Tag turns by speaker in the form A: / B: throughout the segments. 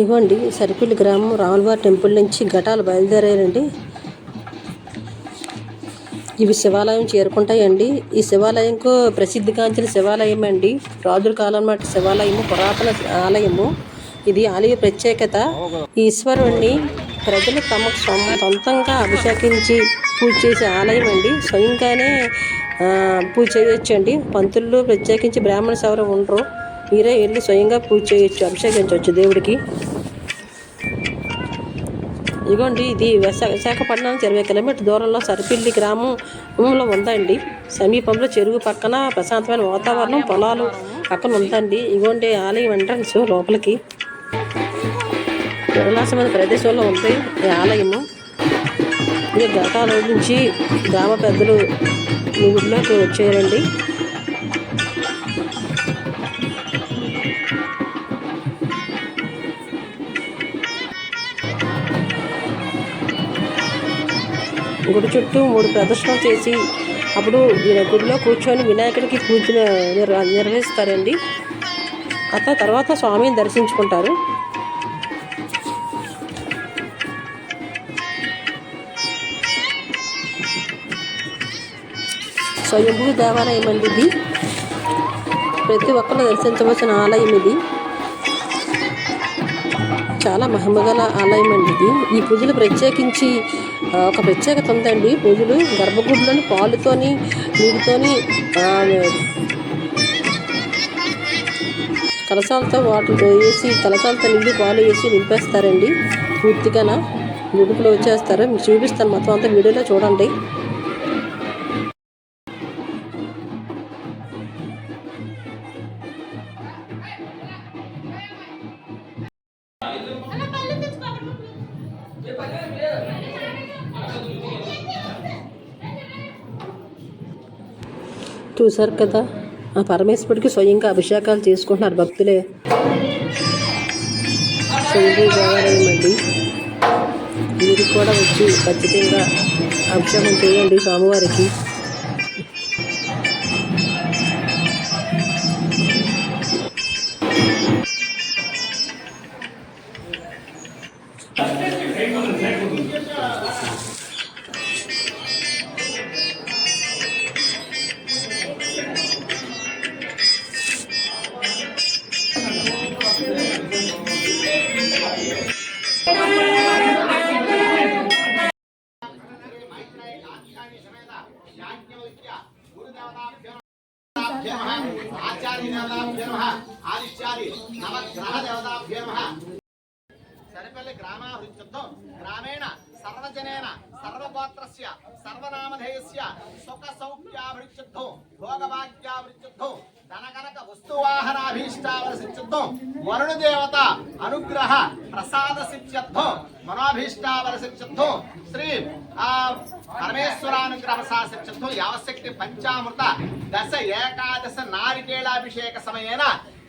A: ఇగోండి సరిపల్లి గ్రామం రాములవారి టెంపుల్ నుంచి ఘటాలు బయలుదేరాయండి. ఇవి శివాలయం చేరుకుంటాయండి. ఈ శివాలయంకు ప్రసిద్ధిగాంచిన శివాలయం అండి రాజుల కాలం నాటి శివాలయము పురాతన ఆలయము. ఇది ఆలయ ప్రత్యేకత. ఈశ్వరుణ్ణి ప్రజలు తమ సొంతంగా అభిషేకించి పూజ చేసే ఆలయం అండి స్వయంగానే పూజ చేయొచ్చండి. పంతులు ప్రత్యేకించి బ్రాహ్మణ ఎవరు ఉండరు. మీరే వెళ్ళి స్వయంగా పూజ చేయొచ్చు అభిషేకించవచ్చు దేవుడికి. ఇదిగోండి ఇది విశా విశాఖపట్నం ఇరవై కిలోమీటర్ దూరంలో సరిపిల్లి గ్రామంలో ఉందండి. సమీపంలో చెరువు పక్కన ప్రశాంతమైన వాతావరణం పొలాలు పక్కన ఉందండి. ఇదిగోండి ఆలయం ఎంట్రన్స్ లోపలికి. విలాసమైన ప్రదేశంలో ఉంది ఈ ఆలయము. ఈ ఘటాల నుంచి గ్రామ పెద్దలు ఈ ఊళ్ళోకి వచ్చేయారండి గుడి చుట్టూ మూడు ప్రదర్శనలు చేసి అప్పుడు గుడిలో కూర్చొని వినాయకుడికి పూజ నిర్వ- నిర్వహిస్తారండి. అత తర్వాత స్వామిని దర్శించుకుంటారు. స్వయంభూ దేవాలయం అండి ఇది. ప్రతి ఒక్కరు దర్శించవలసిన ఆలయం ఇది. చాలా మహిమగల ఆలయం అండి ఇది. ఈ పూజలు ప్రత్యేకించి ఒక ప్రత్యేకత ఉందండి. పూజలు గర్భగుడిలోని పాలుతోని నీటితోని కలసాలతో వాటితో వేసి కలసాలతో నిండి పాలు వేసి నింపేస్తారండి. పూర్తిగా ముడుపులు వచ్చేస్తారు. మీకు చూపిస్తాను మొత్తం అంతా వీడియోలో చూడండి. చూశారు కదా. ఆ పరమేశ్వరుడికి స్వయంగా అభిషేకాలు చేసుకుంటున్నారు భక్తులే. స్వయంభూ దేవాలయం అండి. మీరు కూడా వచ్చి ఖచ్చితంగా అభిషేకం చేయండి స్వామివారికి.
B: ఆదిత్యాది నవగ్రహ దేవతాభ్యో నమ సరిపల్లి గ్రామాభివృద్ధ్యం గ్రామేణ సర్వజనేన సర్వగోత్రస్య సర్వనామధేయస్య సుఖ సౌఖ్యాభివృద్ధ్యం భోగభాగ్యాభివృద్ధ్యం ధనకనక వస్తువాహనాభీష్టావరసిద్ధ్యం వరుణ దేవత అనుగ్రహ ప్రసాద సిద్ధ్యర్థం మనోభీష్టావరసిద్ధ్యం శ్రీ ఆ పరమేశ్వరానుగ్రహ ప్రసాద సిద్ధ్యర్థం యావశక్తి పంచామృత దశ ఏకాదశ నారికేళాభిషేక సమయేన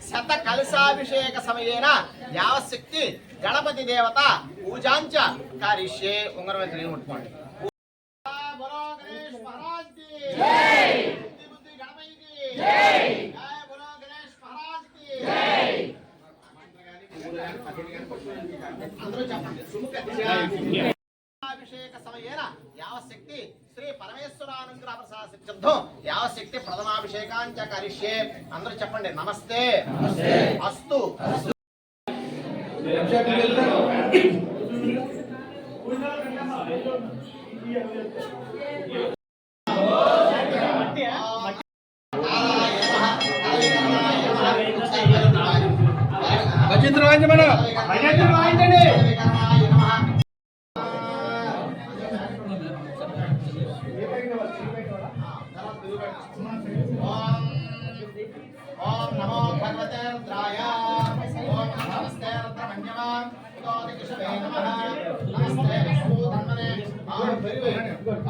B: శత కలశాభిషేక సమయేన యావశక్తి గణపతి దేవత పూజాంచ కారిష్యే ఉంగరం మీద ముట్టుకోండి అందరూ చెప్పండి. సమయేన యావశక్తి శ్రీ పరమేశ్వరానుగ్రహ ప్రసాద సిద్ధ్యం యావశక్తి ప్రథమాభిషేకాంచ కరిష్యే. అందరూ చెప్పండి నమస్తే. అస్తు.
C: భజంత్ర వాయించమను. భజంత్ర వాయించండి.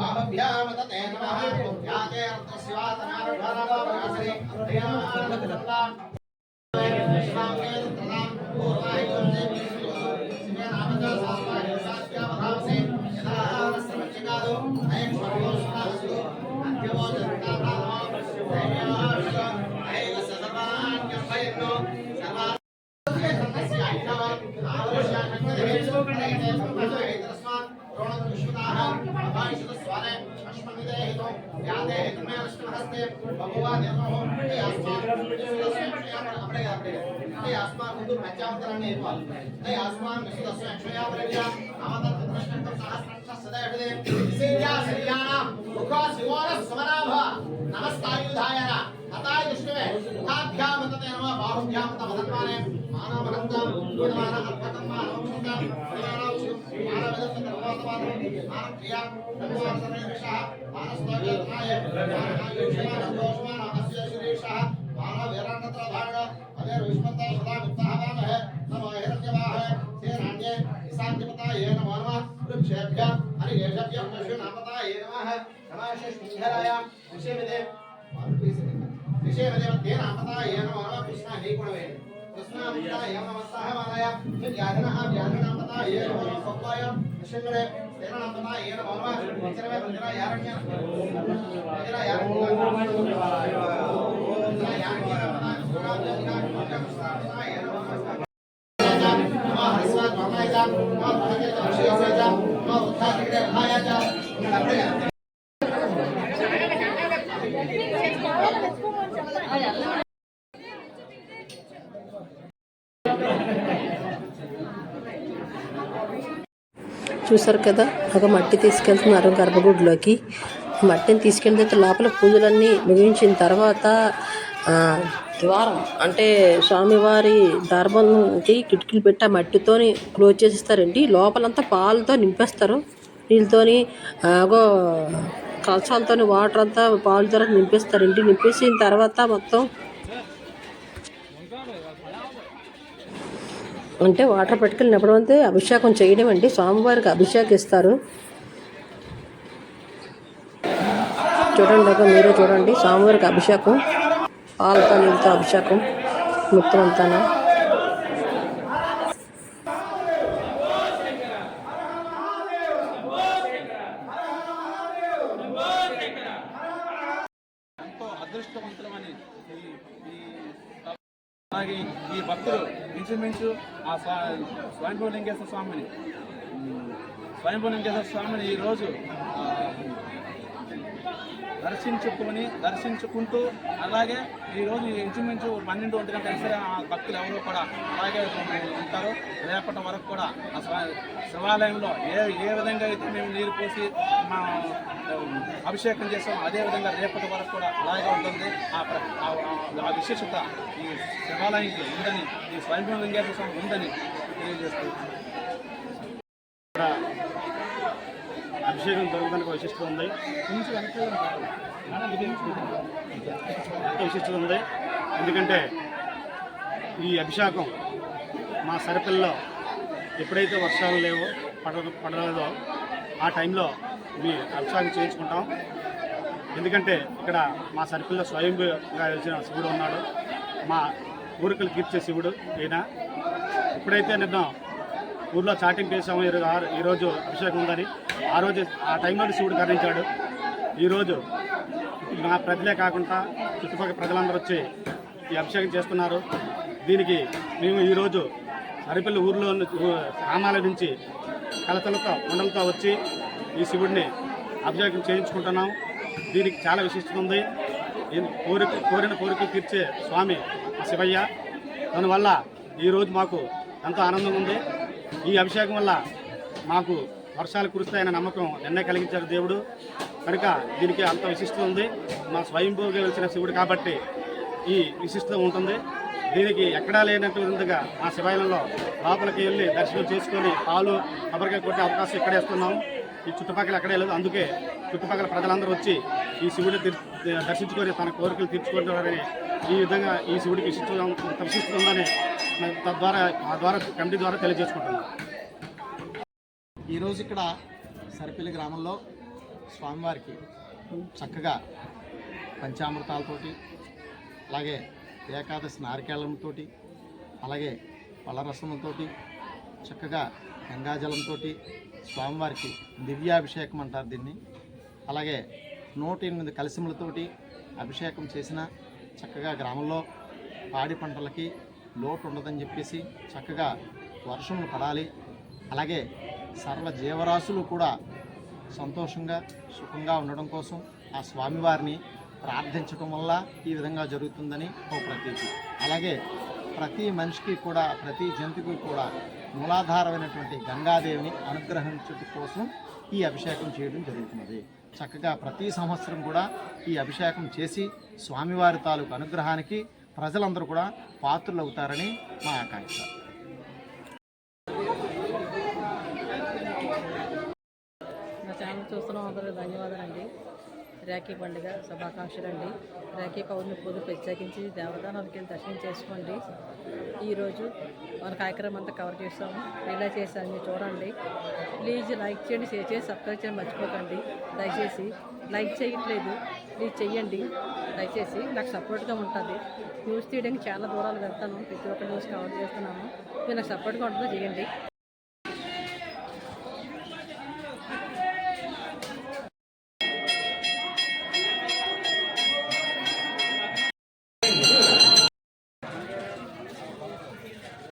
B: ఆభ్యామతే नाही अस्माकं पञ्चावतरणे नहि अस्मान् विशुदस्य अक्षया द्रव्या नामतत्प्रश्नकं सहस्रं सदैवदे विसेया शरीराणां मुखा शिवानः समनाभ नमस्तायुधायन हताय दुष्टवे मुखाभ्यां मतते नमः बाहुभ्यां तम धन्माने मानवनन्दं गुणमानः अर्थकं मानवनन्दं परिणामं मानवदस्य धर्मात्मानं मानक्रिया धर्मान्तरेक्षः मानस्तव्यताय मानहायुषमानन्दोषमानः अस्य श्रीषः तत्र भारण अदे विष्णुता सदा वित्ताहान है, नमो हिरण्यवाह सेनान्ये ईशान्यपता ये नमो नमः वृक्षेभ्य हरिहेशभ्य अश्वनामता ये नमः नमः श्रीहराय विषयविदे विषयविदे नामता ये नमो नमः, कृष्ण हे गुणवे कृष्णामता ये नमः सहमानाय व्याधनः व्याधनामता ये नमो नमः सत्वाय विषयविदे सेनानामता ये नमो नमः विचरवे वंदना यारण्य वंदना यारण्य
A: చూసారు కదా ఒక మట్టి తీసుకెళ్తున్నారు గర్భగుడిలోకి. మట్టిని తీసుకెళ్తే లోపల పూజలన్నీ ముగించిన తర్వాత ద్వారం. అంటే స్వామివారి దర్భంకి కిటికీలు పెట్టి ఆ మట్టితోని క్లోజ్ చేసిస్తారండి. లోపలంతా పాలతో నింపేస్తారు. నీళ్ళతోని అగో కలసాలతో వాటర్ అంతా పాలు పాలతో నింపేస్తారండి. నింపేసిన తర్వాత మొత్తం అంటే వాటర్ పట్టుకెళ్ళినప్పుడు నింపడం అంటే అభిషేకం చేయడం అండి. స్వామివారికి అభిషేకం ఇస్తారు చూడండి ఒక మీరే చూడండి. స్వామివారికి అభిషేకం. పాలతో నీళ్ళతో అభిషేకం. మొత్తం
D: ఎంతో అదృష్టవంతులమని ఈ అలాగే ఈ భక్తులు ఇంచుమించు ఆ స్వా స్వయంభూలింగేశ్వర స్వామిని ఉమ్, స్వయంభూలింగేశ్వర స్వామిని ఈరోజు ఆ, దర్శించుకొని దర్శించుకుంటూ అలాగే ఈరోజు ఇంచుమించు పన్నెండు ఒంటి గంట సరే ఆ భక్తులు ఎవరు కూడా అలాగే ఉంటారు. రేపటి వరకు కూడా ఆ శివాలయంలో ఏ ఏ విధంగా అయితే మేము నీరు పోసి మా అభిషేకం చేస్తాం అదే విధంగా రేపటి వరకు కూడా అలాగే ఉంటుంది. ఆ ఆ- ఆ విశేషత ఈ శివాలయంకి ఉందని ఈ స్వయంభూ లింగేశ్వర స్వామి ఉందని తెలియజేస్తూ
C: అభిషేకం జరుగుతానికి విశిష్టత ఉంది. ఎంత విశిష్టత ఉంది. ఎందుకంటే ఈ అభిషేకం మా సరిపిల్లో ఎప్పుడైతే వర్షాలు లేవో పడ పడలేదో ఆ టైంలో మీ అభిషేకం చేయించుకుంటాం. ఎందుకంటే ఇక్కడ మా సరిపిల్లో స్వయంగా వచ్చిన శివుడు ఉన్నాడు. మా ఊరికలు తీర్చే శివుడు ఈయన. ఎప్పుడైతే నిన్న ఊర్లో చాటింగ్ చేసాము ఈరోజు ఈరోజు అభిషేకం ఉందని. ఆ రోజు ఆ టైంలో శివుడు కరుణించాడు ఈరోజు మా ప్రజలే కాకుండా చుట్టుపక్కల ప్రజలందరూ వచ్చి ఈ అభిషేకం చేస్తున్నారు. దీనికి మేము ఈరోజు అరిపల్లి ఊర్లో గ్రామాల నుంచి కలతలతో కొండలతో వచ్చి ఈ శివుడిని అభిషేకం చేయించుకుంటున్నాం. దీనికి చాలా విశిష్టత ఉంది. కోరిక కోరిన కోరిక తీర్చే స్వామి ఆ శివయ్య. దానివల్ల ఈరోజు మాకు ఎంతో ఆనందంగా ఉంది. ఈ అభిషేకం వల్ల మాకు వర్షాలు కురుస్తాయన్న నమ్మకం నిన్నే కలిగించారు దేవుడు. కనుక దీనికి అంత విశిష్టత ఉంది. మా స్వయంభూగా వెలిసిన శివుడు కాబట్టి ఈ విశిష్టత ఉంటుంది. దీనికి ఎక్కడా లేనట్టు విధంగా మా శివాలయంలో లోపలికి వెళ్ళి దర్శనం చేసుకొని పాలు కొబ్బరికాయ కొట్టే అవకాశం ఇక్కడే ఇస్తున్నాం. ఈ చుట్టుపక్కల ఎక్కడే లేదు. అందుకే చుట్టుపక్కల ప్రజలందరూ వచ్చి ఈ శివుడిని దర్శించుకొని తన కోరికలు తీర్చుకుంటారని ఈ విధంగా ఈ శివుడికి విశిష్టత విశిష్టం ఉందని తద్వారా ఆ ద్వారా కమిటీ ద్వారా తెలియజేసుకుంటున్నాం.
B: ఈరోజు ఇక్కడ సరిపల్లి గ్రామంలో స్వామివారికి చక్కగా పంచామృతాలతోటి అలాగే ఏకాదశి నారికేళంతో అలాగే పళ్ళరసంతో చక్కగా గంగాజలంతో స్వామివారికి దివ్యాభిషేకం అంటారు దీన్ని. అలాగే నూట ఎనిమిది కలిసిములతోటి అభిషేకం చేసిన చక్కగా గ్రామంలో పాడి పంటలకి లోటు ఉండదని చెప్పేసి చక్కగా వర్షములు పడాలి. అలాగే సర్వ జీవరాశులు కూడా సంతోషంగా సుఖంగా ఉండడం కోసం ఆ స్వామివారిని ప్రార్థించడం వల్ల ఈ విధంగా జరుగుతుందని ఓ ప్రతీతి. అలాగే ప్రతి మనిషికి కూడా ప్రతి జంతువుకి కూడా మూలాధారమైనటువంటి గంగాదేవిని అనుగ్రహించడం కోసం ఈ అభిషేకం చేయడం జరుగుతున్నది. చక్కగా ప్రతి సంవత్సరం కూడా ఈ అభిషేకం చేసి స్వామివారి తాలూకు అనుగ్రహానికి ప్రజలందరూ కూడా పాత్రలు అవుతారని మా ఆకాంక్ష.
E: నా ఛానల్ చూస్తున్న అందరూ ధన్యవాదాలండి. రాఖీ పండుగ శుభాకాంక్షలు అండి రాఖీ పౌర్ణమి పూజ ప్రత్యేకించి దేవదానాలకి వెళ్ళి దర్శనం చేసుకోండి. ఈరోజు మన కార్యక్రమం అంతా కవర్ చేస్తాము. ఇలా చేశాను మీరు చూడండి. ప్లీజ్ లైక్ చేయండి షేర్ చేసి సబ్స్క్రైబ్ చేయండి మర్చిపోకండి. దయచేసి లైక్ చేయట్లేదు. ప్లీజ్ చెయ్యండి. దయచేసి నాకు సపోర్ట్గా ఉంటుంది. న్యూస్ తీయడానికి చాలా దూరాలు వెళ్తాను. ప్రతి ఒక్క న్యూస్ కవర్ చేస్తున్నాను. మీరు నాకు సపోర్ట్గా ఉంటుందో చేయండి.